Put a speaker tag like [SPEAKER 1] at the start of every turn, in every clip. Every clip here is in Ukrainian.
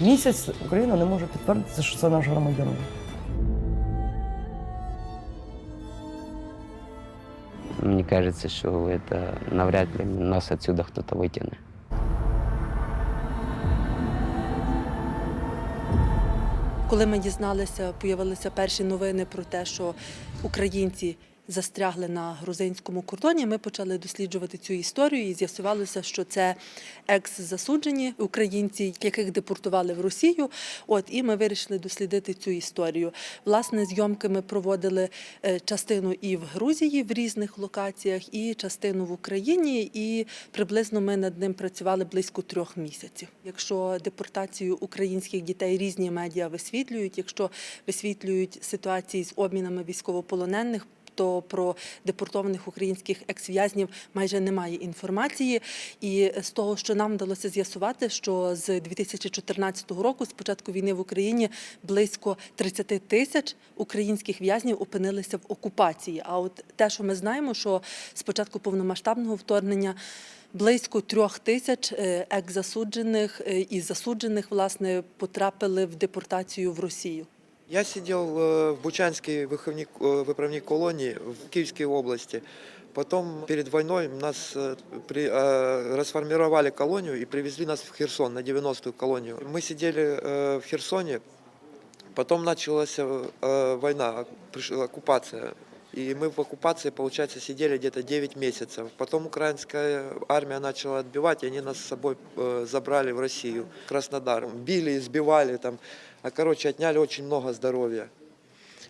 [SPEAKER 1] Місяць Україна не може підтвердити, що це наш громадянин.
[SPEAKER 2] Мне кажется, что это навряд ли нас отсюда кто-то.
[SPEAKER 3] Коли ми дізналися, появилися перші новини про те, що українці застрягли на грузинському кордоні, ми почали досліджувати цю історію і з'ясувалося, що це екс-засуджені українці, яких депортували в Росію. От і ми вирішили дослідити цю історію. Власне, зйомки ми проводили е, частину і в Грузії в різних локаціях, і частину в Україні. І приблизно ми над ним працювали близько трьох місяців. Якщо депортацію українських дітей різні медіа висвітлюють, якщо висвітлюють ситуації з обмінами військовополонених. То про депортованих українських екс-в'язнів майже немає інформації. І з того, що нам вдалося з'ясувати, що з 2014 року, з початку війни в Україні, близько 30 тисяч українських в'язнів опинилися в окупації. А от те, що ми знаємо, що з початку повномасштабного вторгнення. Близько трьох тисяч е, екс-засуджених е, і засуджених власне потрапили в депортацію в Росію.
[SPEAKER 4] Я сидел э, в Бучанской выховни- э, выправной колонии в Киевской области. Потом перед войной нас э, при- э, расформировали колонию и привезли нас в Херсон, на 90-ю колонию. Мы сидели э, в Херсоне, потом началась э, война, приш- оккупация. И мы в оккупации, получается, сидели где-то 9 месяцев. Потом украинская армия начала отбивать, и они нас с собой забрали в Россию, Краснодар. Били, избивали там. А, короче, отняли очень много здоровья.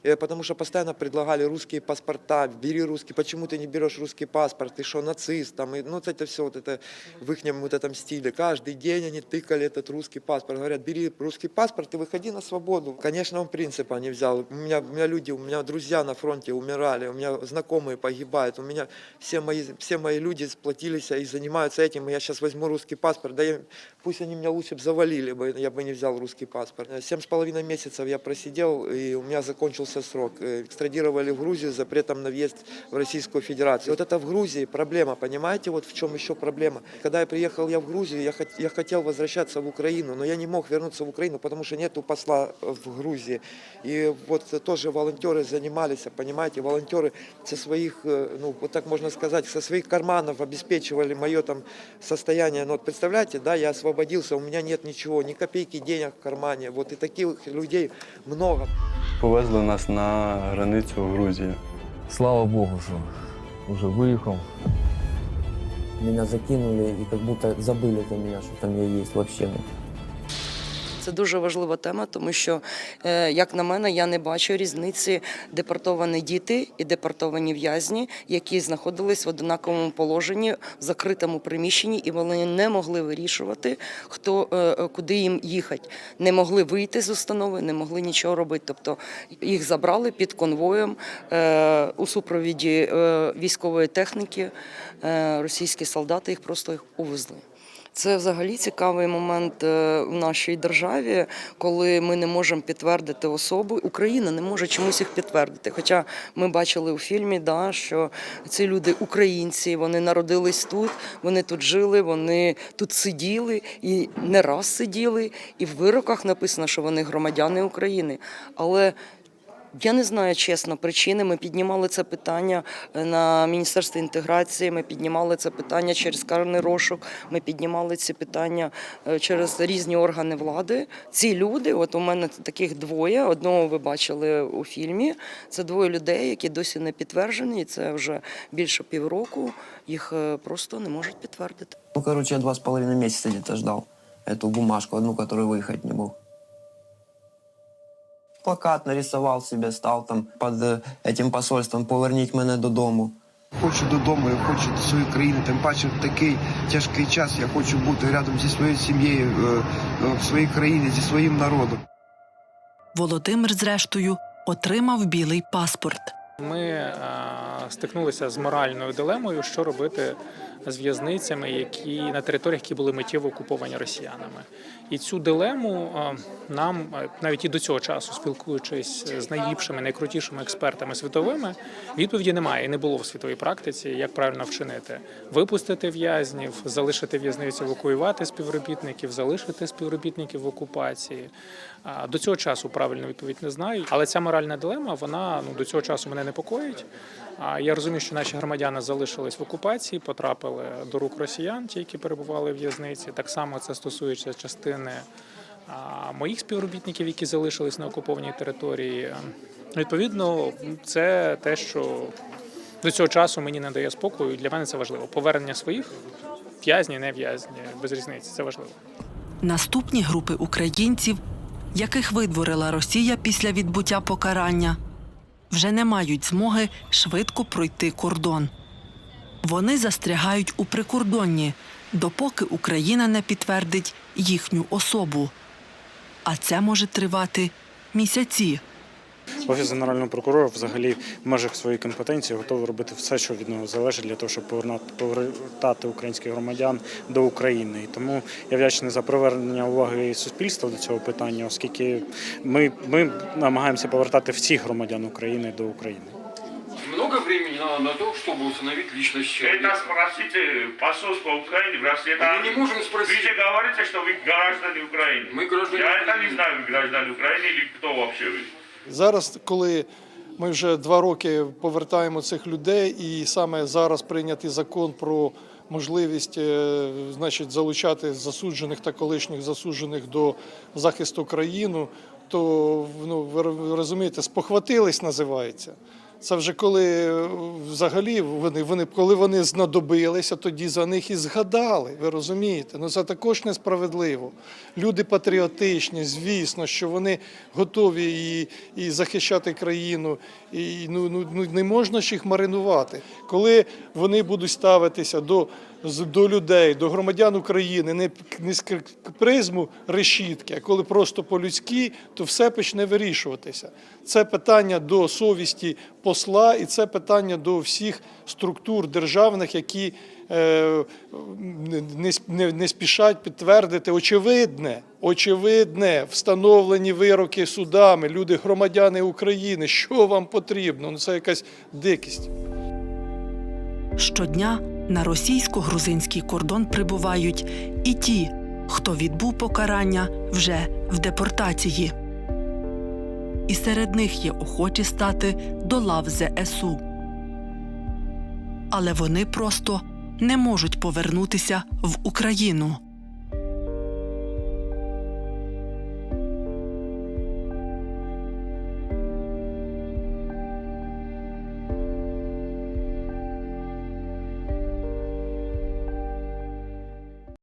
[SPEAKER 4] Э, Потому что постоянно предлагали русские паспорта, бери русский, почему ты не берешь русский паспорт, ты что, нацист, там, и, ну, вот это все вот это в их вот этом стиле. Каждый день они тыкали этот русский паспорт, говорят, бери русский паспорт и выходи на свободу. Конечно, он принципа не взял. У меня, у меня люди, у меня друзья на фронте умирали, у меня знакомые погибают, у меня все мои, все мои люди сплотились и занимаются этим, и я сейчас возьму русский паспорт, да я- пусть они меня лучше бы завалили бы, я бы не взял русский паспорт. Э, Семь с половиной месяцев я просидел, и у меня закончился срок. Э, Экстрадировали в Грузию с запретом на въезд в Российскую Федерацию. Вот это в Грузии проблема, понимаете, вот в чем еще проблема. Когда я приехал я в Грузию, я, хот- я хотел возвращаться в Украину, но я не мог вернуться в Украину, потому что нету посла э, в Грузии. И вот э, тоже волонтеры занимались, понимаете, волонтеры со своих, э, ну вот так можно сказать, со своих карманов обеспечивали мое там состояние. Ну вот представляете, да, я освободился, у меня нет ничего, ни копейки денег в кармане. Вот и таких людей много.
[SPEAKER 5] Повезли нас на границю в Грузію.
[SPEAKER 6] Слава Богу, що уже виїхав.
[SPEAKER 7] Меня закинули и как будто забыли за меня, что там я есть вообще.
[SPEAKER 8] Це дуже важлива тема, тому що, е, як на мене, я не бачу різниці депортовані діти і депортовані в'язні, які знаходились в однаковому положенні в закритому приміщенні, і вони не могли вирішувати, хто е, е, куди їм їхати. Не могли вийти з установи, не могли нічого робити. Тобто їх забрали під конвоєм у супровіді військової техніки. Російські солдати їх просто їх увезли. Це взагалі цікавий момент е, в нашій державі, коли ми не можемо підтвердити особу. Україна не може чомусь їх підтвердити. Хоча ми бачили у фільмі, да, що ці люди українці, вони народились тут, вони тут жили, вони тут сиділи і не раз сиділи. І в вироках написано, що вони громадяни України. Але я не знаю чесно причини. Ми піднімали це питання е, на міністерстві інтеграції. Ми піднімали це питання через карний розшук. Ми піднімали ці питання е, через різні органи влади. Ці люди, от у мене таких двоє. Одного ви бачили у фільмі. Це двоє людей, які досі не підтверджені. і Це вже більше півроку. Їх е, просто не можуть підтвердити.
[SPEAKER 7] Ну, короче, я два с половиной месяца где-то ждал бумажку, одну, которую выехать не мог. Плакат нарисував себе, став там під э, этим посольством «Поверніть мене додому».
[SPEAKER 9] Хочу додому, я хочу до своєї країни. Тим паче в такий тяжкий час я хочу бути рядом зі своєю сім'єю, е, е, в своїй країні, зі своїм народом.
[SPEAKER 10] Володимир, зрештою, отримав білий паспорт. Ми е, стикнулися з моральною дилемою, що робити з в'язницями, які на територіях, які були миттєво окуповані росіянами. І цю дилему е, нам е, навіть і до цього часу, спілкуючись з найліпшими, найкрутішими експертами світовими, відповіді немає і не було в світовій практиці, як правильно вчинити: випустити в'язнів, залишити в'язницю, евакуювати співробітників, залишити співробітників в окупації. До цього часу правильну відповідь не знаю, але ця моральна дилема вона ну до цього часу мене непокоїть. Я розумію, що наші громадяни залишились в окупації, потрапили до рук росіян, ті, які перебували в в'язниці. Так само це стосується частини моїх співробітників, які залишились на окупованій території. Відповідно, це те, що до цього часу мені не дає спокою. Для мене це важливо. Повернення своїх в'язні, не в'язні, без різниці. Це важливо.
[SPEAKER 3] Наступні групи українців, яких видворила Росія після відбуття покарання, вже не мають змоги швидко пройти кордон. Вони застрягають у прикордонні, допоки Україна не підтвердить їхню особу. А це може тривати місяці.
[SPEAKER 11] Офіс генерального прокурора взагалі в межах своєї компетенції готовий робити все, що від нього залежить для того, щоб повернати повертати українських громадян до України. І тому я вдячний за привернення уваги суспільства до цього питання, оскільки ми, ми намагаємося повертати всіх громадян України до України.
[SPEAKER 12] Много времени надо на то, чтобы установить личность человека.
[SPEAKER 13] Это спросите посольство Украины в России.
[SPEAKER 12] Мы не можем спросить.
[SPEAKER 13] Вы же говорите, что вы граждане Украины.
[SPEAKER 12] Мы граждане
[SPEAKER 13] Я это
[SPEAKER 12] Украины.
[SPEAKER 13] не знаю, вы граждане Украины или кто вообще вы.
[SPEAKER 14] Зараз, коли ми вже два роки повертаємо цих людей, і саме зараз прийнятий закон про можливість е, значить, залучати засуджених та колишніх засуджених до захисту країни, то ну, ви розумієте, спохватились називається. Це вже коли е, взагалі вони, вони, коли вони знадобилися, тоді за них і згадали. Ви розумієте? Ну це також несправедливо. Люди патріотичні, звісно, що вони готові і, і захищати країну. І ну, ну, ну не можна ж їх маринувати. Коли вони будуть ставитися до, до людей, до громадян України, не, не з призму решітки, а коли просто по-людськи, то все почне вирішуватися. Це питання до совісті посла, і це питання до всіх структур державних, які е, не, не, не, спішать підтвердити очевидне, очевидне, встановлені вироки судами, люди, громадяни України. Що вам потрібно? Ну це якась дикість.
[SPEAKER 3] Щодня на російсько-грузинський кордон прибувають і ті, хто відбув покарання вже в депортації. І серед них є охочі стати до лав ЗСУ. Але вони просто не можуть повернутися в Україну.